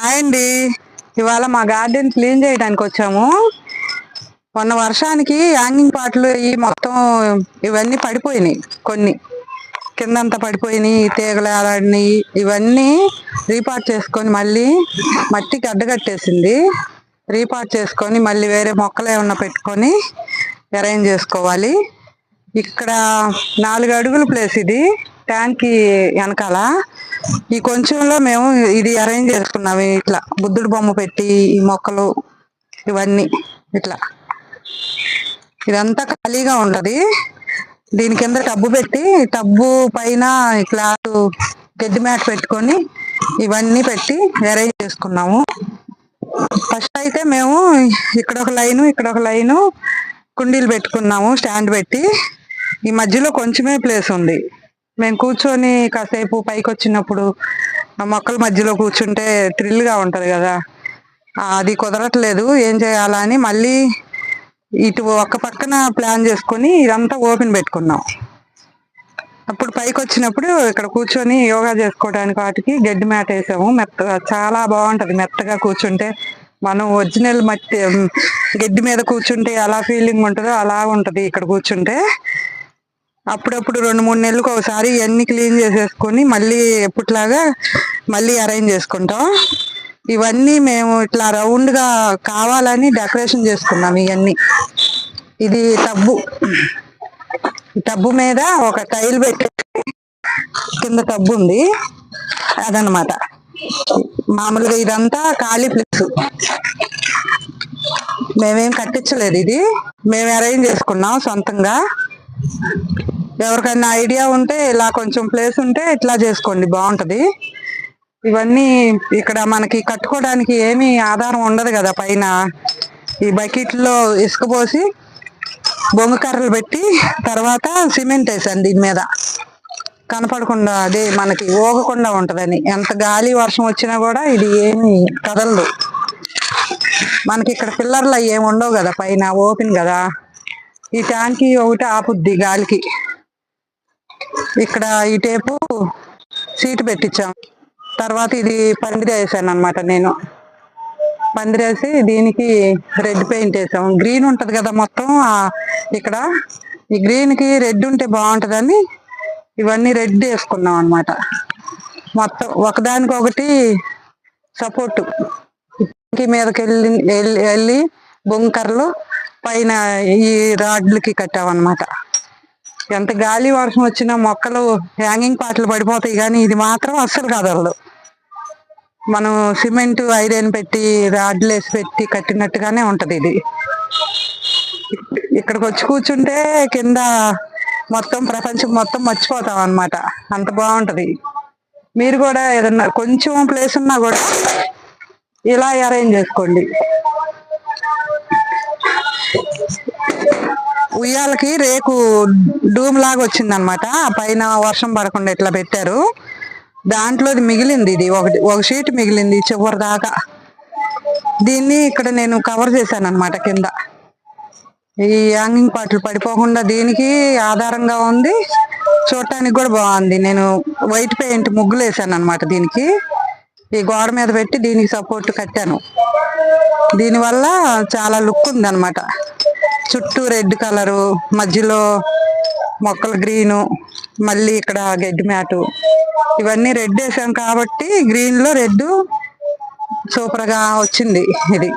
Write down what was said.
Hi అండి. ఇవాళ మా గార్డెన్ క్లీన్ చేయడానికి వచ్చాము. మొన్న వర్షానికి హ్యాంగింగ్ పాటలు ఈ మొత్తం ఇవన్నీ పడిపోయినాయి కొన్ని. కిందంతా పడిపోయినాయి తీగలు ఏలాడినాయి ఇవన్నీ రీపార్ట్ చేసుకొని మళ్ళీ మట్టికి అడ్డగట్టేసింది రీపార్ట్ చేసుకొని మళ్ళీ వేరే మొక్కలు ఏమన్నా పెట్టుకొని అరేంజ్ చేసుకోవాలి. ఇక్కడ నాలుగు అడుగుల ప్లేస్ ఇది. ట్యాంక్ వెనకాల ఈ కొంచెంలో మేము ఇది అరేంజ్ చేసుకున్నాము ఇట్లా బుద్ధుడు బొమ్మ పెట్టి ఈ మొక్కలు ఇవన్నీ ఇట్లా. ఇదంతా ఖాళీగా ఉంటది. దీని కింద టబ్బు పెట్టి టబ్బు పైన క్లాత్ గడ్డి మ్యాట్ పెట్టుకొని ఇవన్నీ పెట్టి అరేంజ్ చేసుకున్నాము. ఫస్ట్ అయితే మేము ఇక్కడ ఒక లైను ఇక్కడ ఒక లైను కుండీలు పెట్టుకున్నాము స్టాండ్ పెట్టి. ఈ మధ్యలో కొంచెమే ప్లేస్ ఉంది. మేము కూర్చొని కాసేపు పైకి వచ్చినప్పుడు ఆ మొక్కల మధ్యలో కూర్చుంటే థ్రిల్గా ఉంటుంది కదా. అది కుదరట్లేదు ఏం చేయాలా అని మళ్ళీ ఇటు ఒక పక్కన ప్లాన్ చేసుకొని ఇదంతా ఓపెన్ పెట్టుకున్నాం. అప్పుడు పైకి వచ్చినప్పుడు ఇక్కడ కూర్చొని యోగా చేసుకోవడానికి వాటికి గడ్డి మ్యాట్ వేసాము. మెత్తగా చాలా బాగుంటుంది మెత్తగా కూర్చుంటే. మనం ఒరిజినల్ మట్టి గడ్డి మీద కూర్చుంటే ఎలా ఫీలింగ్ ఉంటుందో అలా ఉంటుంది ఇక్కడ కూర్చుంటే. అప్పుడప్పుడు రెండు మూడు నెలలకు ఒకసారి ఇవన్నీ క్లీన్ చేసేసుకొని మళ్ళీ ఎప్పట్లాగా మళ్ళీ అరేంజ్ చేసుకుంటాం. ఇవన్నీ మేము ఇట్లా రౌండ్గా కావాలని డెకరేషన్ చేసుకున్నాం ఇవన్నీ. ఇది టబ్బు. టబ్బు మీద ఒక టైల్ పెట్టి కింద టబ్బు ఉంది. అదనమాట మామూలుగా ఇదంతా ఖాళీ ప్లేస్. మేమేం కట్టించలేదు ఇది. మేము అరేంజ్ చేసుకున్నాం సొంతంగా. ఎవరికైనా ఐడియా ఉంటే ఇలా కొంచెం ప్లేస్ ఉంటే ఇట్లా చేసుకోండి బాగుంటుంది. ఇవన్నీ ఇక్కడ మనకి కట్టుకోవడానికి ఏమీ ఆధారం ఉండదు కదా పైన ఈ బకెట్లో ఇసుకపోసి ఇసుక పోసి బొంగు కర్రలు పెట్టి తర్వాత సిమెంట్ వేసాను దీని మీద. కనపడకుండా అదే మనకి ఊగకుండా ఉంటుందని. ఎంత గాలి వర్షం వచ్చినా కూడా ఇది ఏమి కదలదు. మనకి ఇక్కడ పిల్లర్లు అవి ఏమి ఉండవు కదా పైన ఓపెన్ కదా. ఈ ట్యాంక్ ఒకటి ఆపుద్ది గాలికి. ఇక్కడ ఈ టేపు సీటు పెట్టించాం. తర్వాత ఇది పందిరి వేసాను అనమాట నేను. పందిరేసి దీనికి రెడ్ పెయింట్ వేసాం. గ్రీన్ ఉంటుంది కదా మొత్తం ఇక్కడ. ఈ గ్రీన్కి రెడ్ ఉంటే బాగుంటుందని ఇవన్నీ రెడ్ వేసుకున్నాం అనమాట మొత్తం ఒకదానికొకటి సపోర్ట్. మీదకి వెళ్ళి వెళ్ళి- వెళ్ళి బొంకర్లు పైన ఈ రాడ్లకి కట్టామన్నమాట ఎంత గాలి వర్షం వచ్చినా మొక్కలు హ్యాంగింగ్ పాటలు పడిపోతాయి కానీ ఇది మాత్రం అస్సలు కదలదు మనం సిమెంట్ ఐరన్ పెట్టి రాడ్లు వేసి పెట్టి కట్టినట్టుగానే ఉంటుంది ఇది. ఇక్కడికి వచ్చి కూర్చుంటే కింద మొత్తం ప్రపంచం మొత్తం మర్చిపోతాం అనమాట అంత బాగుంటుంది. మీరు కూడా ఏదన్నా కొంచెం ప్లేస్ ఉన్నా కూడా ఇలా అరేంజ్ చేసుకోండి. ఉయ్యాలకి రేకు డూమ్ లాగా వచ్చింది అనమాట పైన వర్షం పడకుండా ఇట్లా పెట్టారు. దాంట్లోది మిగిలింది ఇది. ఒకటి ఒక షీట్ మిగిలింది చివరి దాకా. దీన్ని ఇక్కడ నేను కవర్ చేశాను అనమాట కింద. ఈ హ్యాంగింగ్ పాటలు పడిపోకుండా దీనికి ఆధారంగా ఉంది. చూడటానికి కూడా బాగుంది. నేను వైట్ పెయింట్ ముగ్గులు వేసాను అనమాట దీనికి. ఈ గోడ మీద పెట్టి దీనికి సపోర్ట్ కట్టాను. దీనివల్ల చాలా లుక్ ఉంది అనమాట చుట్టూ రెడ్ కలరు మధ్యలో మొక్కలు గ్రీను మళ్ళీ ఇక్కడ గడ్డి మ్యాటు. ఇవన్నీ రెడ్ వేసాం కాబట్టి గ్రీన్లో రెడ్ సూపర్గా వచ్చింది ఇది.